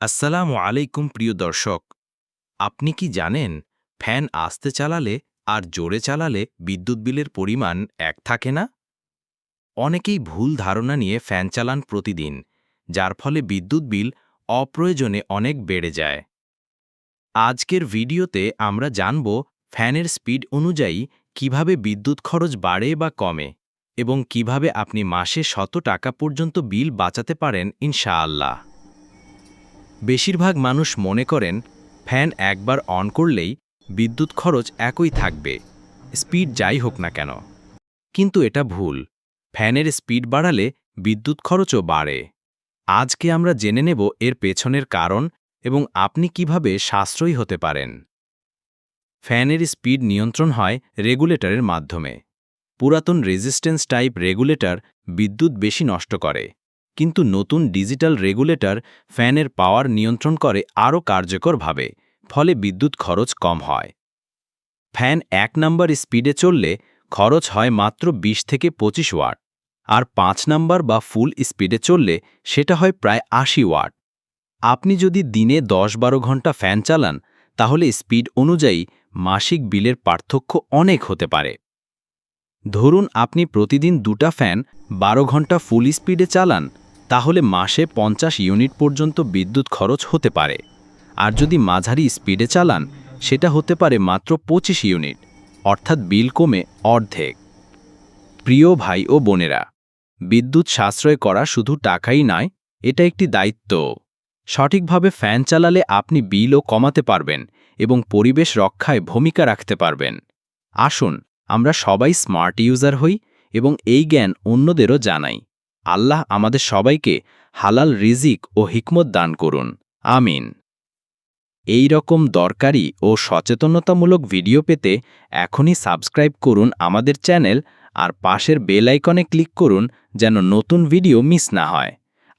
আসসালামু আলাইকুম, প্রিয় দর্শক। আপনি কি জানেন, ফ্যান আস্তে চালালে আর জোরে চালালে বিদ্যুৎ বিলের পরিমাণ এক থাকে না? অনেকেই ভুল ধারণা নিয়ে ফ্যান চালান প্রতিদিন, যার ফলে বিদ্যুৎ বিল অপ্রয়োজনে অনেক বেড়ে যায়। আজকের ভিডিওতে আমরা জানব ফ্যানের স্পিড অনুযায়ী কীভাবে বিদ্যুৎ খরচ বাড়ে বা কমে, এবং কীভাবে আপনি মাসে শত টাকা পর্যন্ত বিল বাঁচাতে পারেন, ইনশাআল্লাহ। বেশিরভাগ মানুষ মনে করেন, ফ্যান একবার অন করলেই বিদ্যুৎ খরচ একই থাকবে, স্পিড যাই হোক না কেন। কিন্তু এটা ভুল। ফ্যানের স্পিড বাড়ালে বিদ্যুৎ খরচও বাড়ে। আজকে আমরা জেনে নেব এর পেছনের কারণ এবং আপনি কীভাবে সাশ্রয়ী হতে পারেন। ফ্যানের স্পিড নিয়ন্ত্রণ হয় রেগুলেটরের মাধ্যমে। পুরাতন রেজিস্ট্যান্স টাইপ রেগুলেটর বিদ্যুৎ বেশি নষ্ট করে। কিন্তু নতুন ডিজিটাল রেগুলেটর ফ্যানের পাওয়ার নিয়ন্ত্রণ করে আরও কার্যকরভাবে, ফলে বিদ্যুৎ খরচ কম হয়। ফ্যান এক নম্বর স্পিডে চললে খরচ হয় মাত্র ২০ থেকে ২৫ ওয়াট, আর পাঁচ নাম্বার বা ফুল স্পিডে চললে সেটা হয় প্রায় আশি ওয়াট। আপনি যদি দিনে দশ বারো ঘণ্টা ফ্যান চালান, তাহলে স্পিড অনুযায়ী মাসিক বিলের পার্থক্য অনেক হতে পারে। ধরুন আপনি প্রতিদিন দুটা ফ্যান বারো ঘণ্টা ফুল স্পিডে চালান তাহলে মাসে পঞ্চাশ ইউনিট পর্যন্ত বিদ্যুৎ খরচ হতে পারে। আর যদি মাঝারি স্পিডে চালান, সেটা হতে পারে মাত্র পঁচিশ ইউনিট, অর্থাৎ বিল কমে অর্ধেক। প্রিয় ভাই ও বোনেরা, বিদ্যুৎ সাশ্রয় করা শুধু টাকাই নয়, এটা একটি দায়িত্ব। সঠিকভাবে ফ্যান চালালে আপনি বিলও কমাতে পারবেন এবং পরিবেশ রক্ষায় ভূমিকা রাখতে পারবেন। আসুন, আমরা সবাই স্মার্ট ইউজার হই এবং এই জ্ঞান অন্যদেরও জানাই। আল্লাহ আমাদের সবাইকে হালাল রিজিক ও হিকমত দান করুন। আমিন। এই রকম দরকারি ও সচেতনতামূলক ভিডিও পেতে এখনই সাবস্ক্রাইব করুন আমাদের চ্যানেল আর পাশের বেল আইকনে ক্লিক করুন যেন নতুন ভিডিও মিস না হয়।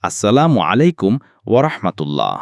আসসালামু আলাইকুম ওরহমতুল্লাহ